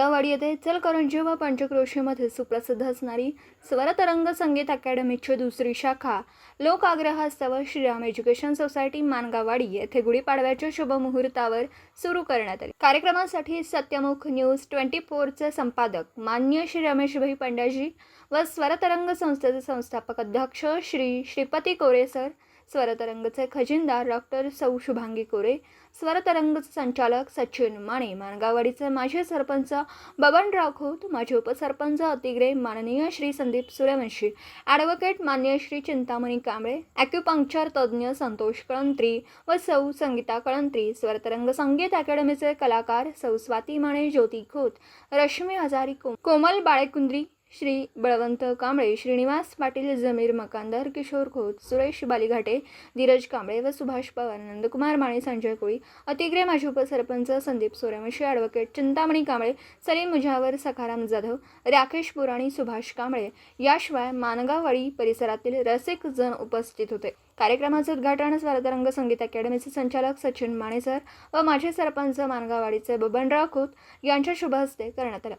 मानगाववाडी येथे इचलकरंजी व पंचक्रोशीमध्ये सुप्रसिद्ध असणारी स्वरतरंग संगीत अकॅडमीची दुसरी शाखा लोक आग्रहास्तव श्रीराम एज्युकेशन सोसायटी मानगावाडी येथे गुढीपाडव्याच्या शुभमुहूर्तावर सुरू करण्यात आली. कार्यक्रमासाठी सत्यमुख न्यूज ट्वेंटी फोरचे संपादक मान्य श्री रमेशभाई पंड्याजी व स्वरतरंग संस्थेचे संस्थापक अध्यक्ष श्री श्रीपती कोरे सर स्वरतरंगचे खजिनदार डॉक्टर सौ शुभांगी कोरे स्वरतरंगचे संचालक सचिन माने मानगावाडीचे माजी सरपंच बबनराव खोत माजी उपसरपंच अतिग्रे माननीय श्री संदीप सूर्यवंशी ॲडव्होकेट मान्य श्री चिंतामणी कांबळे ॲक्युपंक्चर तज्ज्ञ संतोष कळंत्री व सौ संगीता कळंत्री स्वरतरंग संगीत अकॅडमीचे कलाकार सौ स्वाती माने ज्योती खोत रश्मी हजारी को कोमल बाळेकुंद्री श्री बळवंत कांबळे श्रीनिवास पाटील जमीर मकानदार किशोर खोत सुरेश बालीघाटे धीरज कांबळे व सुभाष पवार नंदकुमार माने संजय कोळी अतिग्रे माजी उपसरपंच संदीप सोरेवंशी ॲडव्होकेट चिंतामणी कांबळे सलीम मुजावर सखाराम जाधव राकेश पुराणी सुभाष कांबळे याशिवाय मानगाववाडी परिसरातील रसिक जण उपस्थित होते. कार्यक्रमाचे उद्घाटन स्वरतरंग संगीत अकॅडमीचे संचालक सचिन मानेसर व माजी सरपंच मानगाववाडीचे बबनराव खोत यांच्या शुभ हस्ते करण्यात आलं.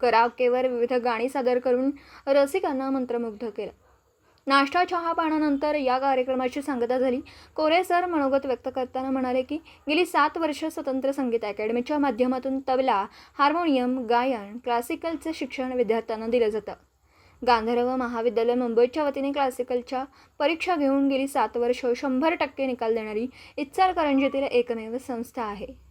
कराओकेवर विविध गाणी सादर करून रसिकांना मंत्रमुग्ध केलं. नाश्ता चहा पाण्यानंतर या कार्यक्रमाची सांगता झाली. कोरे सर मनोगत व्यक्त करताना म्हणाले की गेली सात वर्ष स्वतंत्र संगीत अकॅडमीच्या माध्यमातून तबला हार्मोनियम गायन क्लासिकलचे शिक्षण विद्यार्थ्यांना दिलं जातं. गांधर्व महाविद्यालय मुंबईच्या वतीने क्लासिकलच्या परीक्षा घेऊन गेली सात वर्ष शंभर टक्के निकाल देणारी इच्चारकरंजीतील एकमेव संस्था आहे.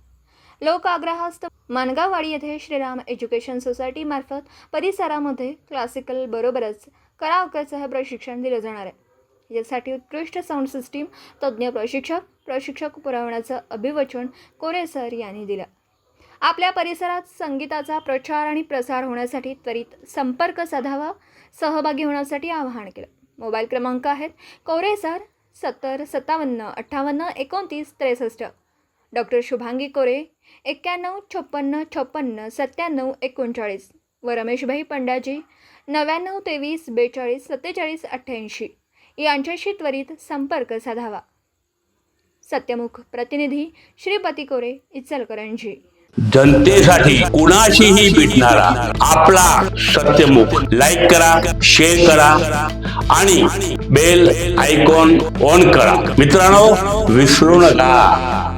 लोकआग्रहास्त मानगाववाडी येथे श्रीराम एज्युकेशन सोसायटी मार्फत परिसरामध्ये क्लासिकल बरोबरच कराओकेचं प्रशिक्षण दिलं जाणार आहे. यासाठी उत्कृष्ट साऊंड सिस्टीम तज्ज्ञ प्रशिक्षक प्रशिक्षक पुरवण्याचं अभिवचन कोरे सर यांनी दिलं. आपल्या परिसरात संगीताचा प्रचार आणि प्रसार होण्यासाठी त्वरित संपर्क साधावा सहभागी होण्यासाठी आवाहन केलं. मोबाईल क्रमांक आहेत कोरे सर सत्तर सत्तावन्न अठ्ठावन्न एकोणतीस त्रेसष्ट. डॉक्टर शुभांगी कोरे एक्क्याण्णव छप्पन्न छप्पन्न सत्त्याण्णव एकोणचाळीस. व रमेशभाई पंडाजी नव्याण्णव तेवीस बेचाळीस सत्तेचाळीस अठ्ठ्याऐंशी. यांच्याशी त्वरित संपर्क साधावा. सत्यमुख प्रतिनिधी श्रीपती कोरे इचलकरंजी. जनतेसाठी कुणाशीही भेटणारा आपला सत्यमुख लाईक करा शेअर करा आणि बेल आयकॉन ऑन करा. मित्रांनो विसरू नका.